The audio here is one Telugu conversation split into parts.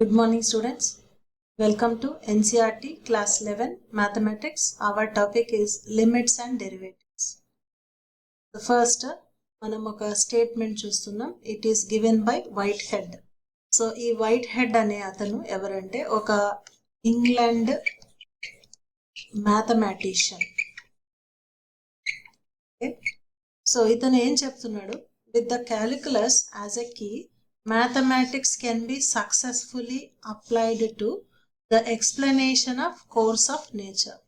Good morning students welcome to NCERT class eleven mathematics our topic is limits and derivatives first మనం ఒక స్టేట్మెంట్ చూస్తున్నాం. It is given by Whitehead so ఈ వైట్ హెడ్ అనే అతను ఎవరంటే ఒక ఇంగ్లాండ్ మ్యాథమెటిషియన్ సో ఇతను ఏం చెప్తున్నాడు? With the calculus as a key mathematics can be successfully applied to the explanation of course of nature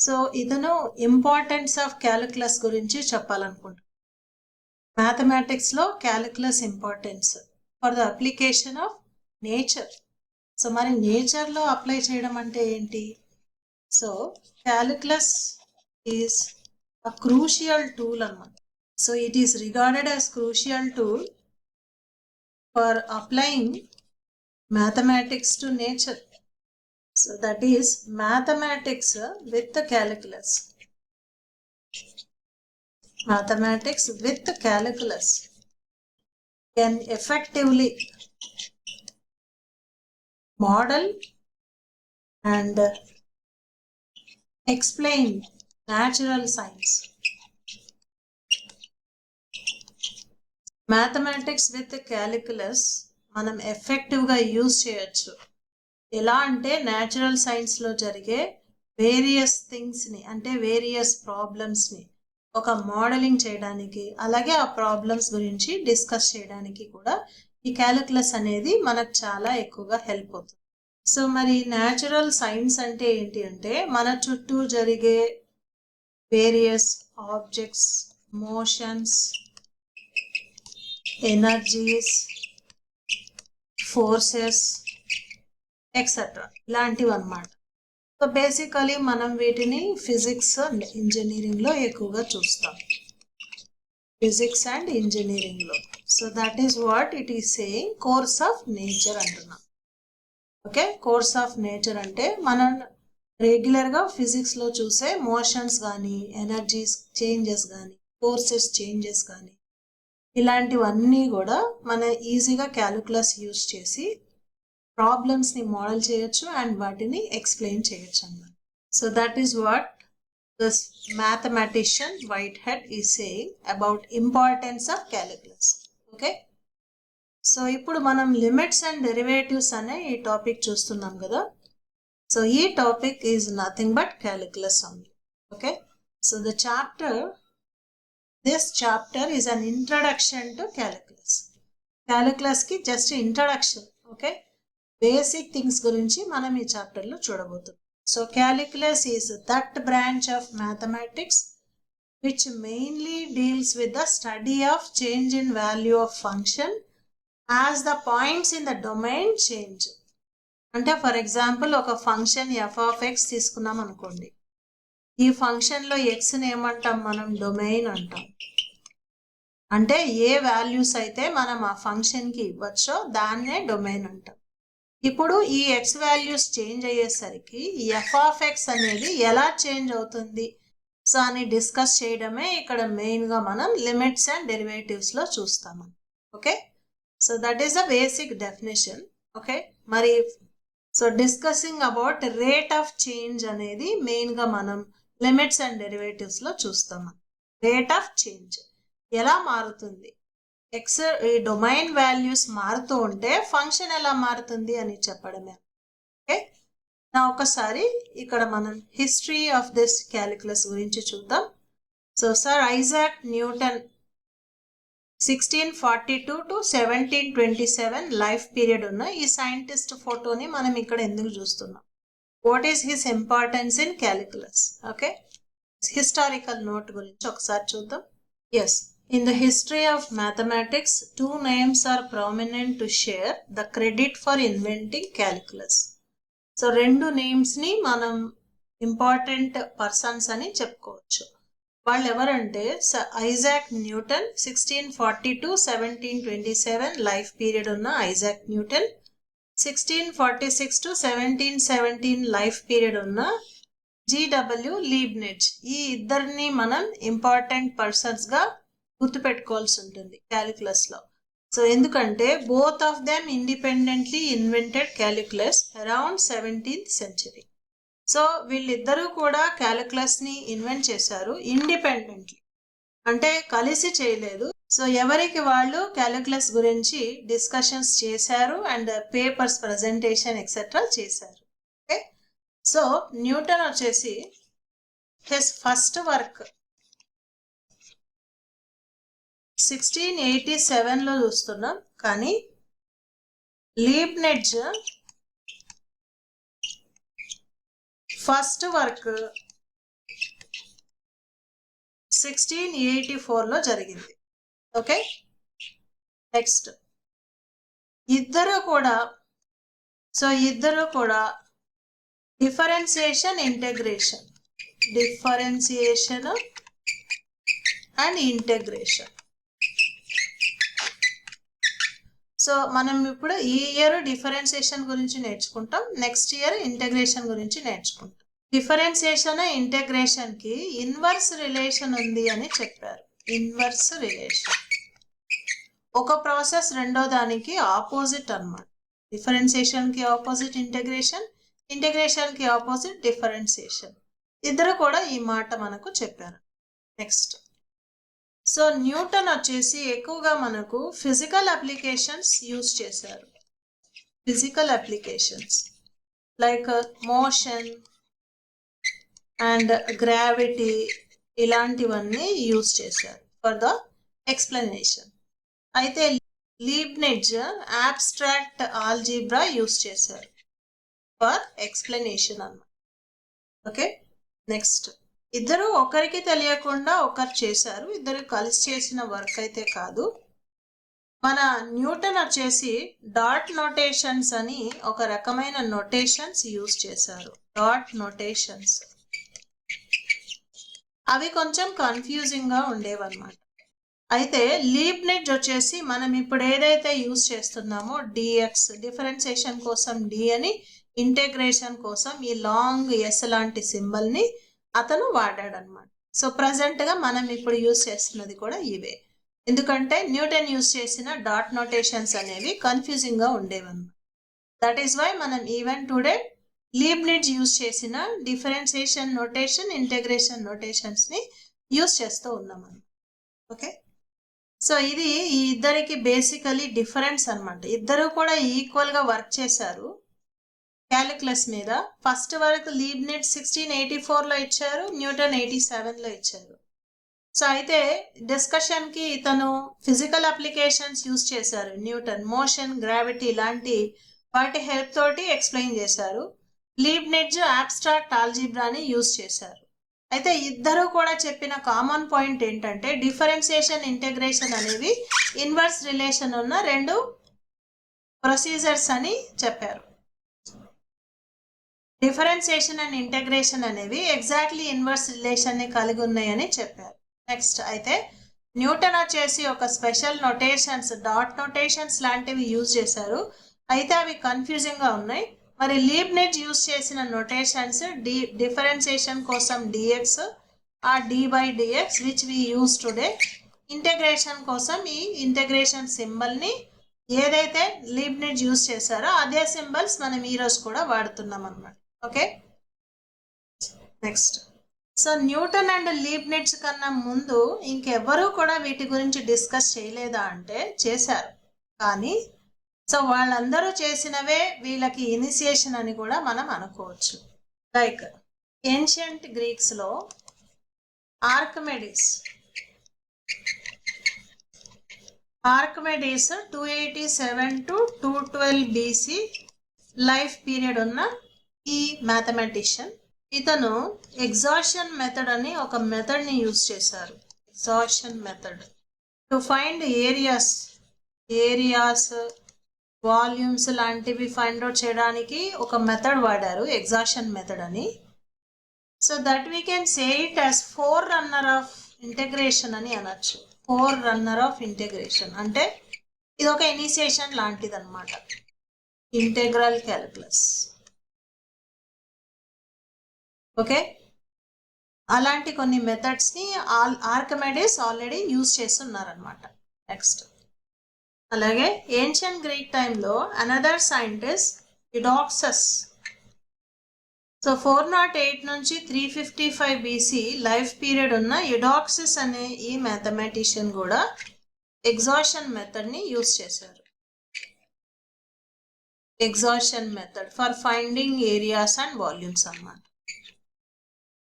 so ఇతను ఇంపార్టెన్స్ ఆఫ్ క్యాలిక్యులస్ గురించి చెప్పాలనుకుంటున్నాను. మ్యాథమెటిక్స్లో calculus importance for the application of nature so మరి నేచర్లో అప్లై చేయడం అంటే ఏంటి? So calculus is a crucial tool అనమాట so it is regarded as crucial tool for applying mathematics to nature. So that is mathematics uh, with the calculus. Mathematics with the calculus can effectively model and explain natural science. Mathematics with calculus మనం ఎఫెక్టివ్గా యూజ్ చేయొచ్చు. ఎలా అంటే న్యాచురల్ సైన్స్లో జరిగే వేరియస్ థింగ్స్ని అంటే వేరియస్ ప్రాబ్లమ్స్ని ఒక మోడలింగ్ చేయడానికి అలాగే ఆ ప్రాబ్లమ్స్ గురించి డిస్కస్ చేయడానికి కూడా ఈ క్యాలిక్యులస్ అనేది మనకు చాలా ఎక్కువగా హెల్ప్ అవుతుంది. సో మరి న్యాచురల్ సైన్స్ అంటే ఏంటి అంటే మన చుట్టూ జరిగే various objects motions energies forces etcetera ఇలాంటివి అనమాట సో బేసికలీ మనం వీటిని ఫిజిక్స్ అండ్ ఇంజనీరింగ్లో ఎక్కువగా చూస్తాం. ఫిజిక్స్ అండ్ ఇంజనీరింగ్లో so that is what it is saying course of nature అంటున్నాం. ఓకే కోర్స్ ఆఫ్ నేచర్ అంటే మనం రెగ్యులర్గా ఫిజిక్స్లో చూసే మోషన్స్ కానీ ఎనర్జీస్ చేంజెస్ కానీ ఫోర్సెస్ చేంజెస్ కానీ ఇలాంటివన్నీ కూడా మన ఈజీగా క్యాలిక్యులస్ యూస్ చేసి ప్రాబ్లమ్స్ని మోడల్ చేయొచ్చు అండ్ వాటిని ఎక్స్ప్లెయిన్ చేయొచ్చు అన్నమాట. So that is what this mathematician Whitehead is saying about importance of calculus okay so ఇప్పుడు మనం లిమిట్స్ అండ్ డెరివేటివ్స్ అనే ఈ టాపిక్ చూస్తున్నాం కదా. సో ఈ topic is nothing but calculus only okay so the chapter this chapter is an introduction to calculus క్యాలిక్యులస్కి just introduction okay basic things గురించి మనం ఈ చాప్టర్లో చూడబోతున్నాం. So calculus is that branch of mathematics which mainly deals with the study of change in value of function as the points in the domain change అంటే ఫర్ ఎగ్జాంపుల్ ఒక ఫంక్షన్ ఎఫ్ ఆఫ్ ఎక్స్ తీసుకున్నాం అనుకోండి ఈ ఫంక్షన్లో ఎక్స్ని ఏమంటాం మనం? డొమైన్ అంటాం. అంటే ఏ వాల్యూస్ అయితే మనం ఆ ఫంక్షన్కి ఇవ్వచ్చో దాన్నే డొమైన్ అంటాం. ఇప్పుడు ఈ ఎక్స్ వాల్యూస్ చేంజ్ అయ్యేసరికి ఎఫ్ ఆఫ్ ఎక్స్ అనేది ఎలా చేంజ్ అవుతుంది? సో అని డిస్కస్ చేయడమే ఇక్కడ మెయిన్గా మనం లిమిట్స్ అండ్ డెరివేటివ్స్లో చూస్తాం. Okay so that is the basic definition okay మరి so discussing about rate of change అనేది మెయిన్గా మనం లిమిట్స్ అండ్ డెరివేటివ్స్లో చూస్తాం రేట్ ఆఫ్ చేంజ్ ఎలా మారుతుంది? ఎక్స్ ఈ డొమైన్ వాల్యూస్ మారుతూ ఉంటే ఫంక్షన్ ఎలా మారుతుంది అని చెప్పడమే. ఓకే నా ఒకసారి ఇక్కడ మనం హిస్టరీ ఆఫ్ దిస్ క్యాలిక్యులస్ గురించి చూద్దాం. So sir Isaac Newton sixteen forty two to seventeen twenty seven life period ఉన్న ఈ సైంటిస్ట్ ఫోటోని మనం ఇక్కడ ఎందుకు చూస్తున్నాం? What is his importance in calculus okay historical note గురించి ఒకసారి చూద్దాం. As in the history of mathematics two names are prominent to share the credit for inventing calculus so రెండు నేమ్స్ని మనం ఇంపార్టెంట్ పర్సన్స్ అని చెప్పుకోవచ్చు. వాళ్ళు ఎవరంటే Isaac Newton sixteen forty two seventeen twenty seven life period ఉన్న Isaac Newton sixteen forty six to seventeen seventeen life period ఉన్న జీడబ్ల్యూ లీబ్నిడ్జ్ ఈ ఇద్దరిని మనం ఇంపార్టెంట్ పర్సన్స్గా గుర్తుపెట్టుకోవాల్సి ఉంటుంది క్యాలిక్యులస్లో సో ఎందుకంటే both of them independently invented calculus around seventeenth century so వీళ్ళిద్దరూ కూడా క్యాలిక్యులస్ని ఇన్వెంట్ చేశారు ఇండిపెండెంట్లీ అంటే కలిసి చేయలేదు సో ఎవరికి వాళ్ళు క్యాలిక్యులస్ గురించి డిస్కషన్స్ చేశారు అండ్ పేపర్స్ ప్రజెంటేషన్ ఎక్సెట్రా చేశారు. ఓకే సో న్యూటన్ వచ్చేసి his first work sixteen eighty సెవెన్లో చూస్తున్నాం. కానీ Leibniz first work sixteen eighty ఫోర్లో జరిగింది. ఓకే? నెక్స్ట్. ఇద్దరు కూడా సో ఇద్దరు కూడా differentiation integration. Differentiation and integration. So మనం ఇప్పుడు ఈ ఇయర్ డిఫరెన్సియేషన్ గురించి నేర్చుకుంటాం నెక్స్ట్ ఇయర్ ఇంటెగ్రేషన్ గురించి నేర్చుకుంటాం. డిఫరెన్సియేషన్ ఇంటెగ్రేషన్కి ఇన్వర్స్ రిలేషన్ ఉంది అని చెప్పారు. Inverse relation. ఒక ప్రాసెస్ రెండో దానికి ఆపోజిట్ అనమాట డిఫరెన్సియేషన్కి ఆపోజిట్ ఇంటెగ్రేషన్ ఇంటెగ్రేషన్కి ఆపోజిట్ డిఫరెన్సియేషన్. ఇద్దరు కూడా ఈ మాట మనకు చెప్పారు. నెక్స్ట్. సో న్యూటన్ వచ్చేసి ఎక్కువగా మనకు ఫిజికల్ అప్లికేషన్స్ యూజ్ చేశారు. Physical applications. Like motion and gravity ఇలాంటివన్నీ యూజ్ చేశారు. For the explanation. అయితే లీబ్నెజ్ ఆబ్స్ట్రాక్ట్ ఆల్జీబ్రా యూస్ చేశారు. ఫర్ ఎక్స్ప్లెనేషన్ అన్నమాట. ఓకే నెక్స్ట్ ఇద్దరు ఒకరికి తెలియకుండా ఒకరు చేశారు. ఇద్దరు కలిసి చేసిన వర్క్ అయితే కాదు. మన న్యూటన్ వచ్చేసి డాట్ నోటేషన్స్ అని ఒక రకమైన నోటేషన్స్ యూస్ చేశారు. డాట్ నోటేషన్స్ అవి కొంచెం కన్ఫ్యూజింగ్గా ఉండేవన్నమాట. అయితే లీబ్నెడ్జ్ వచ్చేసి మనం ఇప్పుడు ఏదైతే యూస్ చేస్తున్నామో డిఎక్స్ డిఫరెన్సియేషన్ కోసం డి అని ఇంటెగ్రేషన్ కోసం ఈ లాంగ్ ఎస్ లాంటి సింబల్ని అతను వాడాడు అనమాట సో ప్రజెంట్గా మనం ఇప్పుడు యూస్ చేస్తున్నది కూడా ఇవే. ఎందుకంటే న్యూటన్ యూస్ చేసిన డాట్ నోటేషన్స్ అనేవి కన్ఫ్యూజింగ్గా ఉండేవన్నమాట. దట్ ఈస్ వై మనం ఈవెన్ టుడే లీబ్నిడ్జ్ యూస్ చేసిన డిఫరెన్సియేషన్ నోటేషన్ ఇంటెగ్రేషన్ నోటేషన్స్ని యూజ్ చేస్తూ ఉన్నాం ఓకే సో ఇది ఈ ఇద్దరికి బేసికలీ డిఫరెన్స్ అన్నమాట. ఇద్దరు కూడా ఈక్వల్గా వర్క్ చేశారు. క్యాలిక్యులస్ మీద ఫస్ట్ వరకు లీబ్నెట్ సిక్స్టీన్ ఎయిటీ ఫోర్లో ఇచ్చారు న్యూటన్ ఎయిటీ సెవెన్లో ఇచ్చారు. సో అయితే డిస్కషన్కి ఇతను ఫిజికల్ అప్లికేషన్స్ యూజ్ చేశారు. న్యూటన్ మోషన్ గ్రావిటీ ఇలాంటి వాటి హెల్ప్ తోటి ఎక్స్ప్లెయిన్ చేశారు. లీబ్నిడ్జ్ ఆబ్స్ట్రాక్ట్ ఆల్జీబ్రాని యూజ్ చేశారు. అయితే ఇద్దరు కూడా చెప్పిన కామన్ పాయింట్ ఏంటంటే డిఫరెన్సియేషన్ ఇంటెగ్రేషన్ అనేవి ఇన్వర్స్ రిలేషన్ ఉన్న రెండు ప్రొసీజర్స్ అని చెప్పారు. డిఫరెన్సియేషన్ అండ్ ఇంటెగ్రేషన్ అనేవి ఎగ్జాక్ట్లీ ఇన్వర్స్ రిలేషన్ని కలిగి ఉన్నాయని చెప్పారు. నెక్స్ట్ అయితే న్యూటన్ వచ్చేసి ఒక స్పెషల్ నొటేషన్స్ డాట్ నొటేషన్స్ లాంటివి యూజ్ చేశారు. అయితే అవి కన్ఫ్యూజింగ్గా ఉన్నాయి. మరి లీబ్నెట్ యూస్ చేసిన నొటేషన్స్ డి డిఫరెన్సియేషన్ కోసం డిఎక్స్ ఆ D by D X which we use today integration కోసం ఈ ఇంటెగ్రేషన్ సింబల్ని ఏదైతే లీబ్నిడ్జ్ యూజ్ చేశారో అదే సింబల్స్ మనం ఈరోజు కూడా వాడుతున్నాం అనమాట okay? Next. So Newton and Leibniz కన్నా ముందు ఇంకెవ్వరూ కూడా వీటి గురించి డిస్కస్ చేయలేదా అంటే చేశారు. కానీ సో వాళ్ళందరూ చేసినవే వీళ్ళకి ఇనిషియేషన్ అని కూడా మనం అనుకోవచ్చు. Like ancient గ్రీక్స్లో Archimedes. Archimedes two eighty seven to two twelve BC life period ఉన్న ఈ మ్యాథమెటిషియన్. ఇతను ఎగ్జాషన్ మెథడ్ అని ఒక మెథడ్ని యూజ్ చేశారు. Exhaustion method. To find areas areas volumes లాంటివి ఫైండ్ అవుట్ చేయడానికి ఒక మెథడ్ వాడారు ఎగ్జాషన్ మెథడ్ అని. So that we can say it as forerunner of integration అని అనొచ్చు. ఫోర్ రన్నర్ ఆఫ్ ఇంటెగ్రేషన్ అంటే ఇది ఒక ఇనిషియేషన్ లాంటిది అనమాట ఇంటెగ్రల్ క్యాలిక్యులస్ ఓకే అలాంటి కొన్ని మెథడ్స్ని ఆల్ ఆర్కమెడిస్ ఆల్రెడీ యూజ్ చేస్తున్నారనమాట నెక్స్ట్ అలాగే ఏన్షియంట్ గ్రీక్ టైంలో another scientist Eudoxus so four nought eight నుంచి three fifty five BC life period ఉన్న ఇడాక్సిస్ అనే ఈ మ్యాథమెటిషియన్ కూడా ఎగ్జాషన్ మెథడ్ని యూస్ చేశారు. Exhaustion method for finding areas and volumes అన్నమాట.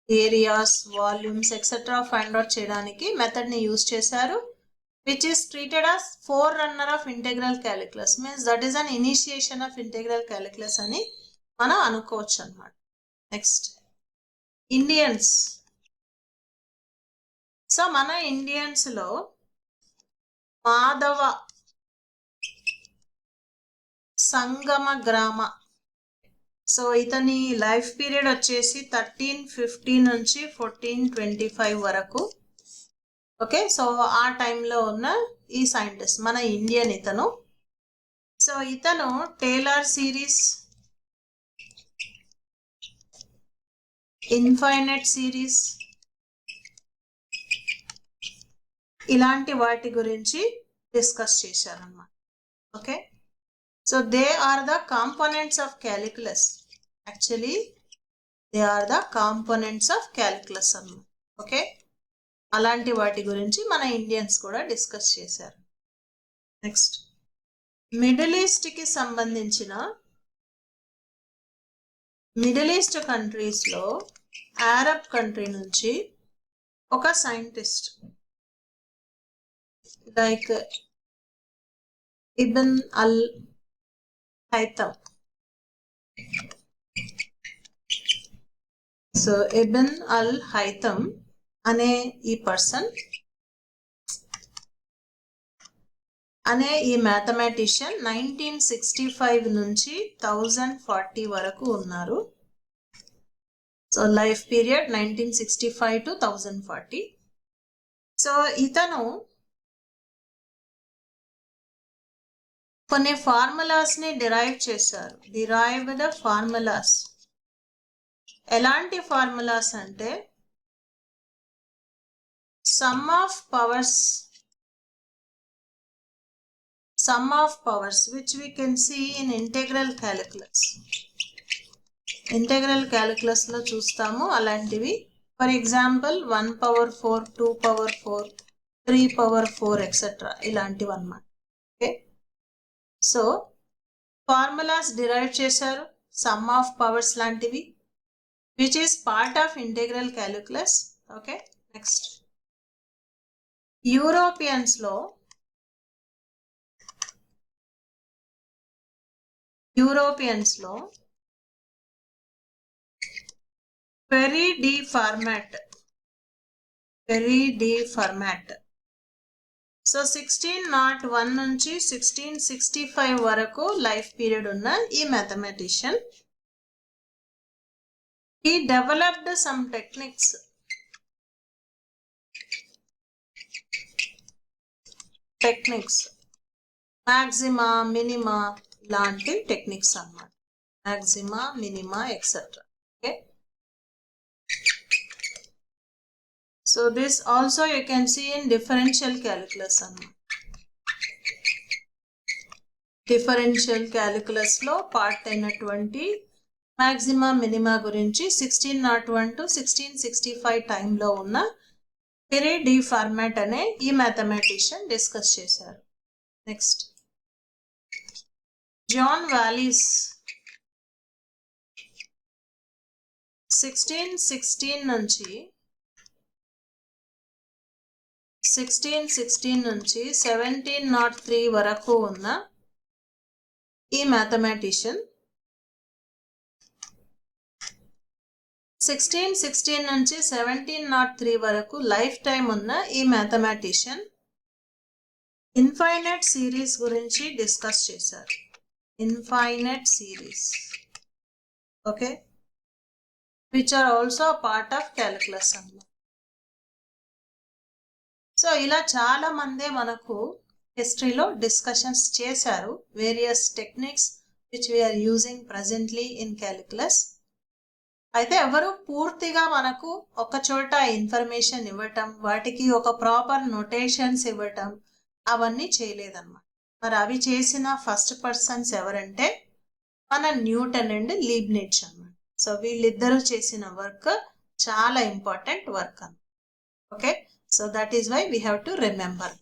Areas volumes etcetera find out చేయడానికి మెథడ్ని యూస్ చేశారు. Which is treated as forerunner of calculus means means that an initiation initiation of calculus అని మనం అనుకోవచ్చు అనమాట నెక్స్ట్ ఇండియన్స్ సో మన ఇండియన్స్లో మాధవ సంగమ గ్రామ. సో ఇతని లైఫ్ పీరియడ్ వచ్చేసి థర్టీన్ ఫిఫ్టీ నుంచి ఫోర్టీన్ ట్వంటీ ఫైవ్ వరకు ఓకే? సో ఆ టైంలో ఉన్న ఈ సైంటిస్ట్ మన ఇండియన్ ఇతను. సో ఇతను టేలర్ సిరీస్ ఇన్ఫైనట్ సిరీస్ ఇలాంటి వాటి గురించి డిస్కస్ చేశారన్నమాట. Okay? So they are the components of calculus. Actually they are the components of calculus అన్నమాట. ఓకే? అలాంటి వాటి గురించి మన ఇండియన్స్ కూడా డిస్కస్ చేశారు. నెక్స్ట్. మిడిల్ ఈస్ట్కి సంబంధించిన మిడిల్ ఈస్ట్ కంట్రీస్లో అరబ్ కంట్రీ నుంచి ఒక scientist like Ibn al Haytham so Ibn al Haytham అనే ఈ పర్సన్ అనే ఈ మ్యాథమెటిషియన్ నైన్టీన్ సిక్స్టీ ఫైవ్ నుంచి థౌజండ్ ఫార్టీ వరకు ఉన్నారు. So life period nineteen sixty five to thousand forty. So ఇతను కొన్ని ఫార్ములాస్ని డిరైవ్ చేశారు. Derived formulas. ఎలాంటి ఫార్ములాస్ అంటే sum of powers sum of powers which we can see in integral calculus. Integral క్యాలిక్యులస్లో చూస్తాము అలాంటివి. For example one power four two power four three power four etcetera ఇలాంటివి అన్నమాట. ఓకే సో ఫార్ములాస్ డిరైవ్ చేశారు సమ్ ఆఫ్ పవర్స్ లాంటివి which is part of integral calculus okay next యూరోపియన్స్లో యూరోపియన్స్లో Pierre de Fermat Pierre de Fermat. So sixteen nought one నుంచి సిక్స్టీన్ సిక్స్టీ ఫైవ్ వరకు లైఫ్ పీరియడ్ ఉన్న ఈ మ్యాథమెటిషియన్. ఈ developed some techniques techniques. Maxima minima లాంటి టెక్నిక్స్ అన్నమాట. Maxima minima etcetera okay? So this also you can see in differential calculus అన్నమాట. డిఫరెన్షియల్ క్యాలిక్యులస్లో పార్ట్ అయినటువంటి మ్యాక్సిమా మినిమా గురించి sixteen nought one to sixteen sixty five టైంలో ఉన్న పెరీ డి ఫార్మాట్ అనే ఈ మ్యాథమెటిషియన్ డిస్కస్ చేశారు. Next John Wallis sixteen sixteen నుంచి సిక్స్టీన్ సిక్స్టీన్ నుంచి సెవెంటీన్ నాట్ త్రీ వరకు ఉన్న ఈ మ్యాథమెటిషియన్ సిక్స్టీన్ సిక్స్టీన్ నుంచి సెవెంటీన్ నాట్ త్రీ వరకు లైఫ్ టైం ఉన్న ఈ మ్యాథమెటిషియన్ ఇన్ఫైనైట్ సిరీస్ గురించి డిస్కస్ చేశారు. Infinite series. Okay? Which are also part of calculus అన్నమాట సో ఇలా చాలా మందే మనకు హిస్టరీలో డిస్కషన్స్ చేశారు. Various techniques which we are using presently in calculus అయితే ఎవరు పూర్తిగా మనకు ఒక చోట ఇన్ఫర్మేషన్ ఇవ్వటం వాటికి ఒక ప్రాపర్ నోటేషన్స్ ఇవ్వటం అవన్నీ చేయలేదన్నమాట. మరి అవి చేసిన ఫస్ట్ పర్సన్స్ ఎవరంటే మన న్యూటన్ అండ్ లీబ్నిట్స్ అన్నమాట. సో వీళ్ళిద్దరూ చేసిన వర్క్ చాలా ఇంపార్టెంట్ వర్క్ అన్నమాట. Okay? So that is why we have to remember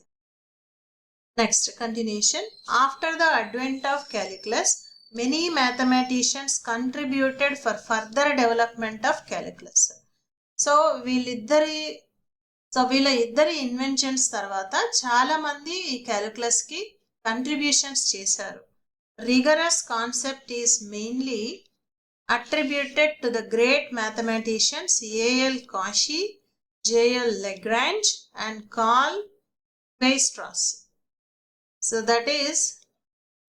next continuation after the advent of calculus many mathematicians contributed for further development of calculus so వీళ్ళిద్దరి సో వీళ్ళ ఇద్దరి ఇన్వెన్షన్స్ తర్వాత చాలామంది ఈ క్యాలిక్యులస్కి కంట్రిబ్యూషన్స్ చేశారు. Rigorous concept is mainly attributed to the great mathematicians A L Cauchy J L Lagrange and Karl Weierstrass so that is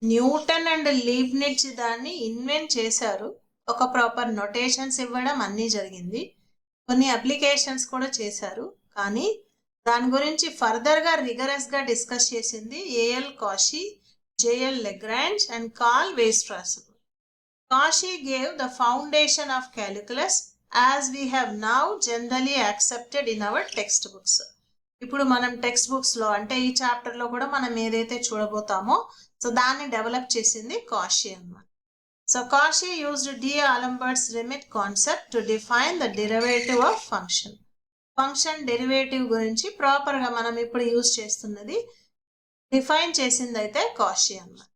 Newton and Leibniz దాన్ని ఇన్వెంట్ చేశారు. ఒక ప్రాపర్ నొటేషన్స్ ఇవ్వడం అన్నీ జరిగింది. కొన్ని అప్లికేషన్స్ కూడా చేశారు. కానీ దాని గురించి ఫర్దర్గా రిగరస్గా డిస్కస్ చేసింది A L Cauchy J L Lagrange and Karl Weierstrass. Cauchy gave the foundation of calculus as we have now generally accepted in our text books ఇప్పుడు మనం టెక్స్ట్ బుక్స్లో అంటే ఈ చాప్టర్లో కూడా మనం ఏదైతే చూడబోతామో సో దాన్ని డెవలప్ చేసింది కాషి అనమాట so Cauchy used d'Alembert's limit concept to define the derivative of function. Function derivative గురించి ప్రాపర్గా మనం ఇప్పుడు యూజ్ చేస్తున్నది డిఫైన్ చేసింది అయితే కాషి అనమాట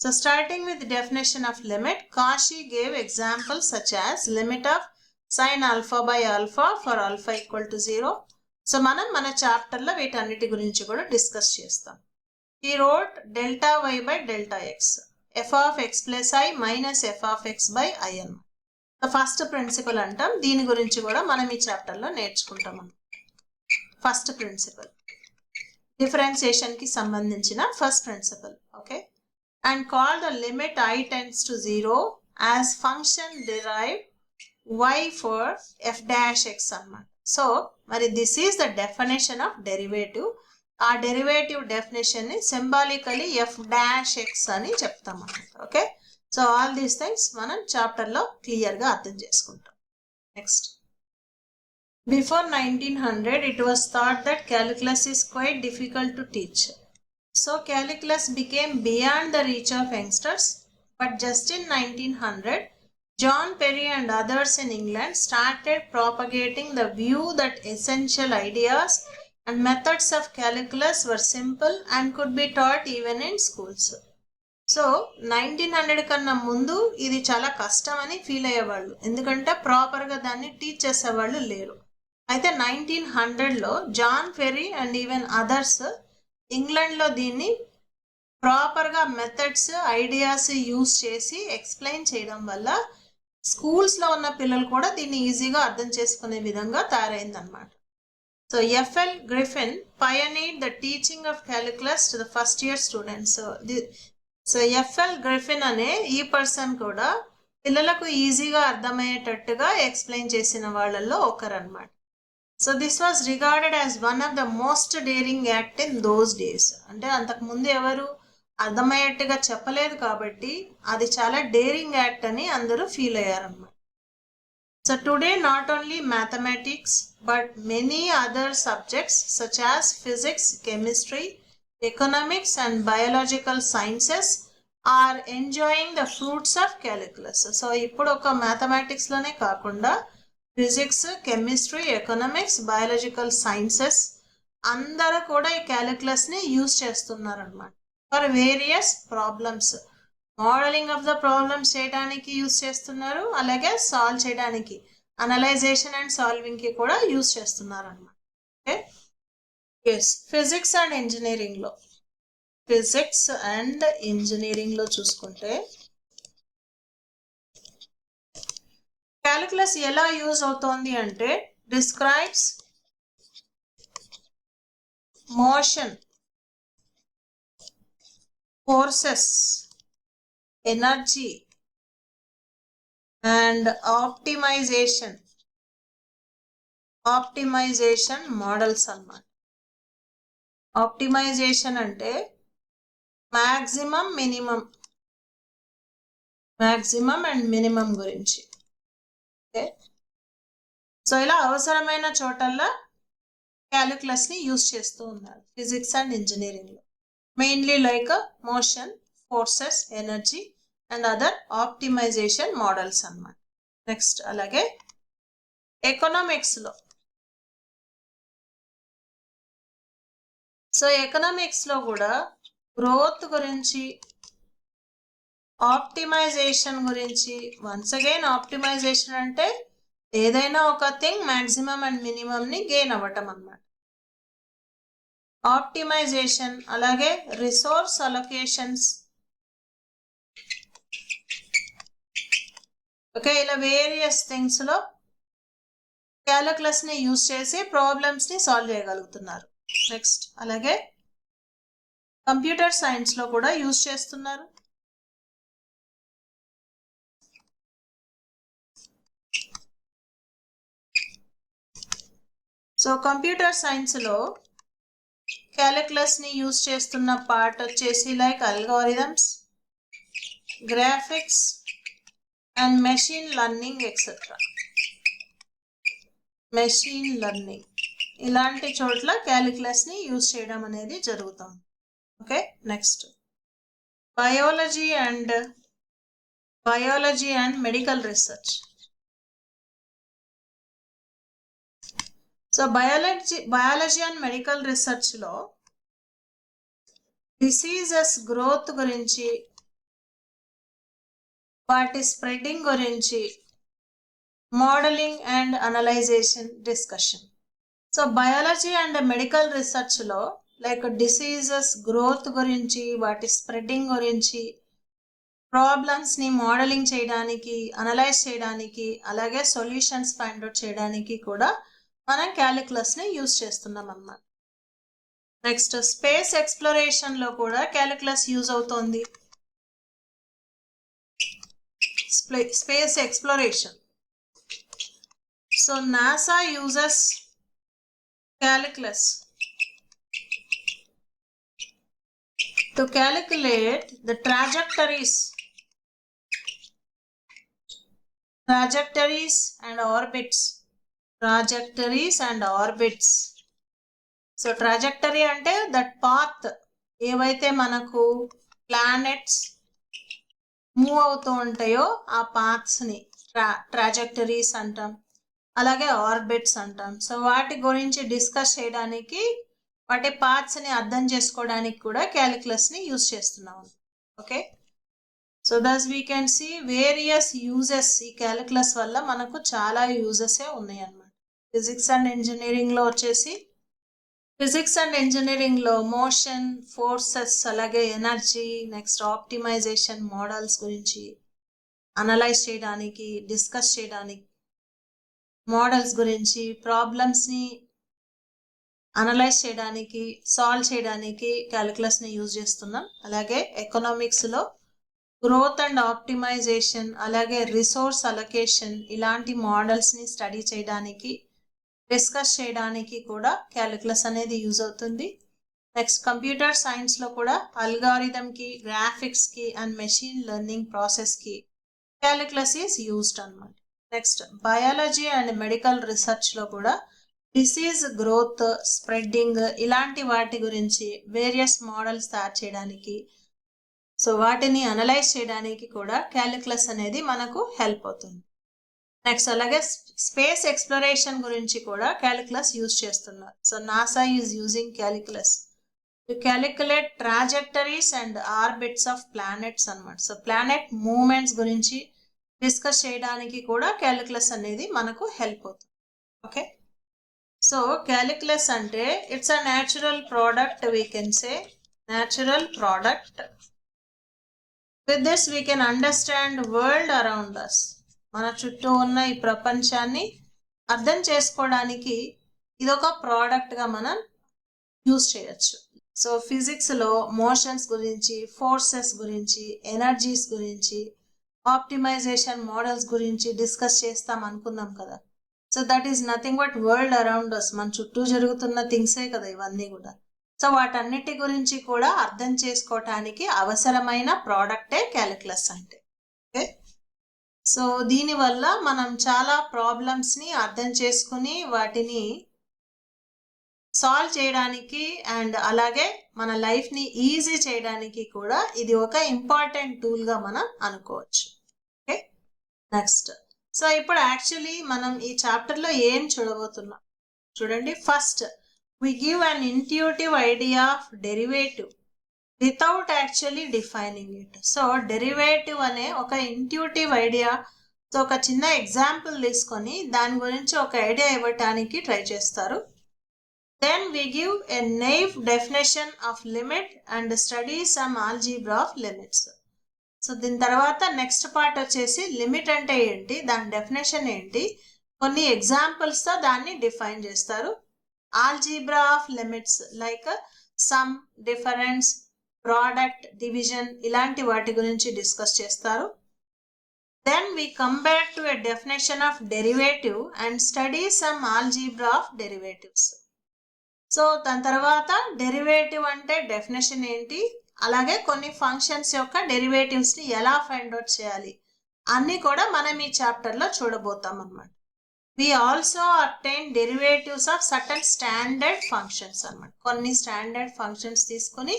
so starting with definition of limit Cauchy gave example such as limit of sine alpha by alpha for alpha equal to zero. So మనం మన చాప్టర్లో వీటన్నిటి గురించి కూడా డిస్కస్ చేస్తాం. He wrote delta y by delta x. F of x plus i minus f of x by i అన్నమాట. ఫస్ట్ ప్రిన్సిపల్ అంటాం. దీని గురించి కూడా మనం ఈ చాప్టర్లో నేర్చుకుంటాం ఫస్ట్ ప్రిన్సిపల్ డిఫరెన్సియేషన్కి సంబంధించిన first principle okay and call the limit i tends to zero as function derive y for f dash x అన్నమాట. సో మరి this is the definition of derivative ఆ డెరివేటివ్ డెఫినేషన్ని సింబాలికలీ ఎఫ్ డాష్ ఎక్స్ అని చెప్తాం అన్నమాట okay so all these things మనం చాప్టర్లో క్లియర్గా అర్థం చేసుకుంటాం. Next before nineteen hundred it was thought that calculus is quite difficult to teach so calculus became beyond the reach of youngsters but just in nineteen hundred John Perry and others in England started propagating the view that essential ideas and methods of calculus were simple and could be taught even in schools. So nineteen hundred కన్నా ముందు ఇది చాలా కష్టం అని ఫీల్ అయ్యేవాళ్ళు. ఎందుకంటే ప్రాపర్గా దాన్ని టీచ్ చేసేవాళ్ళు లేరు. అయితే నైన్టీన్ హండ్రెడ్లో John Perry and even others ఇంగ్లాండ్లో దీన్ని ప్రాపర్గా మెథడ్స్ ఐడియాస్ యూస్ చేసి ఎక్స్ప్లెయిన్ చేయడం వల్ల స్కూల్స్లో ఉన్న పిల్లలు కూడా దీన్ని ఈజీగా అర్థం చేసుకునే విధంగా తయారైందనమాట so F L Griffin pioneered the teaching of calculus to the first year students so F L Griffin అనే ఈ పర్సన్ కూడా పిల్లలకు ఈజీగా అర్థమయ్యేటట్టుగా ఎక్స్ప్లెయిన్ చేసిన వాళ్ళల్లో ఒకరనమాట so this was regarded as one of the most daring act in those days అంటే అంతకు ముందు ఎవరు అర్థమయ్యేట్టుగా చెప్పలేదు కాబట్టి అది చాలా డేరింగ్ యాక్ట్ అని అందరూ ఫీల్ అయ్యారనమాట so today not only mathematics but many other subjects such as physics chemistry economics and biological sciences are enjoying the fruits of calculus so ఇప్పుడు ఒక మ్యాథమెటిక్స్లోనే కాకుండా physics chemistry economics biological sciences అందరూ కూడా ఈ క్యాలిక్యులస్ని యూజ్ చేస్తున్నారనమాట for various problems modelling of the problems చేయడానికి యూజ్ చేస్తున్నారు అలాగే సాల్వ్ చేయడానికి అనలైజేషన్ అండ్ సాల్వింగ్కి కూడా యూస్ చేస్తున్నారు అనమాట ఓకే ఎస్ ఫిజిక్స్ అండ్ ఇంజనీరింగ్లో ఫిజిక్స్ అండ్ ఇంజనీరింగ్లో చూసుకుంటే క్యాలిక్యులస్ ఎలా యూజ్ అవుతోంది అంటే describes motion forces energy and optimisation optimisation models అన్నమాట. ఆప్టిమైజేషన్ అంటే maximum minimum maximum and minimum గురించి. ఓకే సో ఇలా అవసరమైన చోటల్లా క్యాలిక్యులస్ని యూస్ చేస్తూ ఉన్నారు ఫిజిక్స్ అండ్ ఇంజనీరింగ్లో mainly like motion forces energy and other optimisation models అనమాట నెక్స్ట్ అలాగే ఎకనామిక్స్లో సో ఎకనామిక్స్లో కూడా గ్రోత్ గురించి ఆప్టిమైజేషన్ గురించి వన్స్ అగైన్ ఆప్టిమైజేషన్ అంటే ఏదైనా ఒక థింగ్ మాక్సిమం అండ్ మినిమంని గెయిన్ అవ్వటం అన్నమాట. ఆప్టిమైజేషన్ అలాగే రిసోర్స్ అలొకేషన్స్ ఓకే ఇలా వేరియస్ థింగ్స్లో క్యాలకులస్ని యూజ్ చేసి ప్రాబ్లమ్స్ని సాల్వ్ చేయగలుగుతున్నారు. నెక్స్ట్ అలాగే కంప్యూటర్ సైన్స్లో కూడా యూజ్ చేస్తున్నారు. సో కంప్యూటర్ సైన్స్లో క్యాలిక్యులస్ని యూజ్ చేస్తున్న పార్ట్ వచ్చేసి like algorithms graphics and machine learning etcetera machine learning ఇలాంటి చోట్ల క్యాలిక్యులస్ని యూజ్ చేయడం అనేది జరుగుతుంది okay next biology and biology and medical research so biology biology and medical రీసెర్చ్లో diseases growth గురించి వాటి స్ప్రెడ్డింగ్ గురించి modelling and analysation discussion. So biology and medical రీసెర్చ్లో like diseases growth గురించి వాటి స్ప్రెడ్డింగ్ గురించి ప్రాబ్లమ్స్ని మోడలింగ్ చేయడానికి అనలైజ్ చేయడానికి అలాగే సొల్యూషన్స్ ఫైండ్ అవుట్ చేయడానికి కూడా మనం క్యాలిక్యులస్ని యూజ్ చేస్తున్నాం అన్నమాట నెక్స్ట్ స్పేస్ ఎక్స్ప్లోరేషన్లో కూడా క్యాలిక్యులస్ యూజ్ అవుతోంది. Space exploration so NASA uses calculus to calculate the trajectories trajectories and orbits trajectories and orbits so trajectory అంటే దట్ పాత్ ఏవైతే మనకు ప్లానెట్స్ మూవ్ అవుతూ ఉంటాయో ఆ పాత్స్ని ట్రా ట్రాజెక్టరీస్ అంటాం. అలాగే ఆర్బిట్స్ అంటాం. సో వాటి గురించి డిస్కస్ చేయడానికి వాటి పార్ట్స్ని అర్థం చేసుకోవడానికి కూడా క్యాలిక్యులస్ని యూజ్ చేస్తున్నాం okay? So thus we can see various uses ఈ క్యాలిక్యులస్ వల్ల మనకు చాలా యూజెసే ఉన్నాయి అన్నమాట ఫిజిక్స్ అండ్ ఇంజనీరింగ్లో వచ్చేసి ఫిజిక్స్ అండ్ ఇంజనీరింగ్లో మోషన్ ఫోర్సెస్ అలాగే ఎనర్జీ నెక్స్ట్ ఆప్టిమైజేషన్ మోడల్స్ గురించి అనలైజ్ చేయడానికి డిస్కస్ చేయడానికి మోడల్స్ గురించి ప్రాబ్లమ్స్ని అనలైజ్ చేయడానికి సాల్వ్ చేయడానికి క్యాలిక్యులస్ని యూజ్ చేస్తున్నాం. అలాగే ఎకనామిక్స్లో గ్రోత్ అండ్ ఆప్టిమైజేషన్ అలాగే రిసోర్స్ అలొకేషన్ ఇలాంటి మోడల్స్ని స్టడీ చేయడానికి డిస్కస్ చేయడానికి కూడా క్యాలిక్యులస్ అనేది యూజ్ అవుతుంది. నెక్స్ట్ కంప్యూటర్ సైన్స్లో కూడా అల్గారిథమ్కి గ్రాఫిక్స్కి అండ్ మెషిన్ లెర్నింగ్ ప్రాసెస్కి క్యాలిక్యులస్ ఈస్ యూస్డ్ అనమాట నెక్స్ట్ బయాలజీ అండ్ మెడికల్ రీసెర్చ్లో కూడా డిసీజ్ గ్రోత్ స్ప్రెడ్డింగ్ ఇలాంటి వాటి గురించి వేరియస్ మోడల్స్ తయారు చేయడానికి సో వాటిని అనలైజ్ చేయడానికి కూడా క్యాలిక్యులస్ అనేది మనకు హెల్ప్ అవుతుంది. నెక్స్ట్ అలాగే స్పేస్ ఎక్స్ప్లోరేషన్ గురించి కూడా క్యాలిక్యులస్ యూజ్ చేస్తున్నారు. So NASA is using calculus to calculate trajectories and orbits of planets అనమాట సో ప్లానెట్ మూమెంట్స్ గురించి డిస్కస్ చేయడానికి కూడా క్యాలిక్యులస్ అనేది మనకు హెల్ప్ అవుతుంది. ఓకే సో క్యాలిక్యులస్ అంటే it's a natural product we can say natural product with this we can understand world around us మన చుట్టూ ఉన్న ఈ ప్రపంచాన్ని అర్థం చేసుకోవడానికి ఇదొక ప్రోడక్ట్గా మనం యూస్ చేయొచ్చు. సో ఫిజిక్స్లో మోషన్స్ గురించి ఫోర్సెస్ గురించి ఎనర్జీస్ గురించి ఆప్టిమైజేషన్ మోడల్స్ గురించి డిస్కస్ చేస్తాం అనుకున్నాం కదా. So that is nothing but world around us మన చుట్టూ జరుగుతున్న థింగ్సే కదా ఇవన్నీ కూడా. సో వాటన్నిటి గురించి కూడా అర్థం చేసుకోవటానికి అవసరమైన ప్రోడక్టే క్యాలిక్యులస్ అంటే. ఓకే సో దీనివల్ల మనం చాలా ప్రాబ్లమ్స్ని అర్థం చేసుకుని వాటిని సాల్వ్ చేయడానికి అండ్ అలాగే మన లైఫ్ని ఈజీ చేయడానికి కూడా ఇది ఒక ఇంపార్టెంట్ టూల్గా మనం అనుకోవచ్చు. ఓకే నెక్స్ట్ సో ఇప్పుడు యాక్చువల్లీ మనం ఈ చాప్టర్లో ఏం చూడబోతున్నాం? చూడండి. First we give an intuitive idea of derivative without actually defining it so derivative అనే ఒక ఇంట్యూటివ్ ఐడియా సో ఒక చిన్న ఎగ్జాంపుల్ తీసుకొని దాని గురించి ఒక ఐడియా ఇవ్వటానికి ట్రై చేస్తారు. Then we give a naive definition of limit and study some algebra of limits so దీని తర్వాత నెక్స్ట్ పార్ట్ వచ్చేసి లిమిట్ అంటే ఏంటి దాని డెఫినేషన్ ఏంటి కొన్ని ఎగ్జాంపుల్స్తో దాన్ని డిఫైన్ చేస్తారు. Algebra of limits like sum difference product division ఇలాంటి వాటి గురించి డిస్కస్ చేస్తారు. Then we come back to a definition of derivative and study some algebra of derivatives so దాని తర్వాత డెరివేటివ్ అంటే డెఫినేషన్ ఏంటి? అలాగే కొన్ని ఫంక్షన్స్ యొక్క డెరివేటివ్స్ని ఎలా ఫైండ్ అవుట్ చేయాలి? అన్నీ కూడా మనం ఈ చాప్టర్లో చూడబోతాం అనమాట we also attain derivatives of certain standard functions అనమాట కొన్ని స్టాండర్డ్ ఫంక్షన్స్ తీసుకొని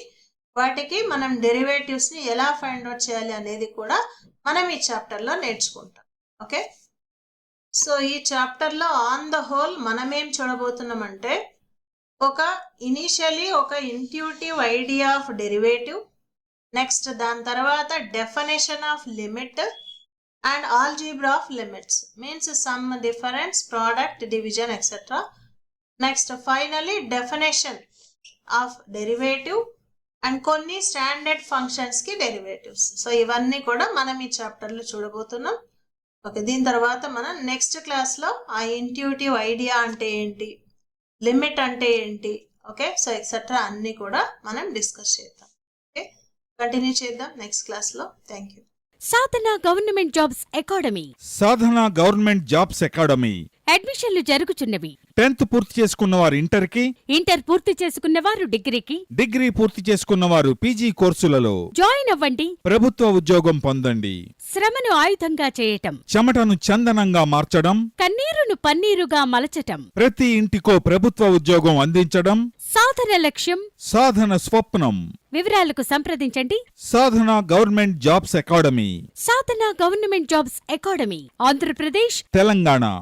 వాటికి మనం డెరివేటివ్స్ని ఎలా ఫైండ్ అవుట్ చేయాలి అనేది కూడా మనం ఈ చాప్టర్లో నేర్చుకుంటాం. ఓకే? సో ఈ చాప్టర్లో ఆన్ ద హోల్ మనం ఏం చూడబోతున్నామంటే ఒక ఇనీషియలీ ఒక intuitive idea of derivative next దాని తర్వాత definition of limit and algebra of limits means sum difference product division etcetera next finally definition of derivative and కొన్ని స్టాండర్డ్ ఫంక్షన్స్కి డెరివేటివ్స్ సో ఇవన్నీ కూడా మనం ఈ చాప్టర్లో చూడబోతున్నాం. ఓకే దీని తర్వాత మనం నెక్స్ట్ క్లాస్లో ఆ ఇంట్యూటివ్ ఐడియా అంటే ఏంటి? లిమిట్ అంటే ఏంటి? ఓకే సో ఎక్సెట్రా అన్నీ కూడా మనం డిస్కస్ చేద్దాం. ఓకే కంటిన్యూ చేద్దాం నెక్స్ట్ క్లాస్లో thank you Sadhana government jobs academy. Sadhana government jobs academy. అడ్మిషన్లు జరుగుచున్నవి. టెన్త్ పూర్తి చేసుకున్న వారు ఇంటర్కి ఇంటర్ పూర్తి చేసుకున్న వారు డిగ్రీకి. డిగ్రీ పూర్తి చేసుకున్న వారు పీజీ కోర్సులలో. జాయిన్ అవ్వండి. ప్రభుత్వ ఉద్యోగం పొందండి. శ్రమను ఆయుధంగా చేయటం. చెమటను చందనంగా మార్చడం. కన్నీరును పన్నీరుగా మలచటం. ప్రతి ఇంటికో ప్రభుత్వ ఉద్యోగం అందించడం. సాధన లక్ష్యం. సాధన స్వప్నం. వివరాలకు సంప్రదించండి. Sadhana government jobs academy. Sadhana government jobs academy. Andhra Pradesh. Telangana.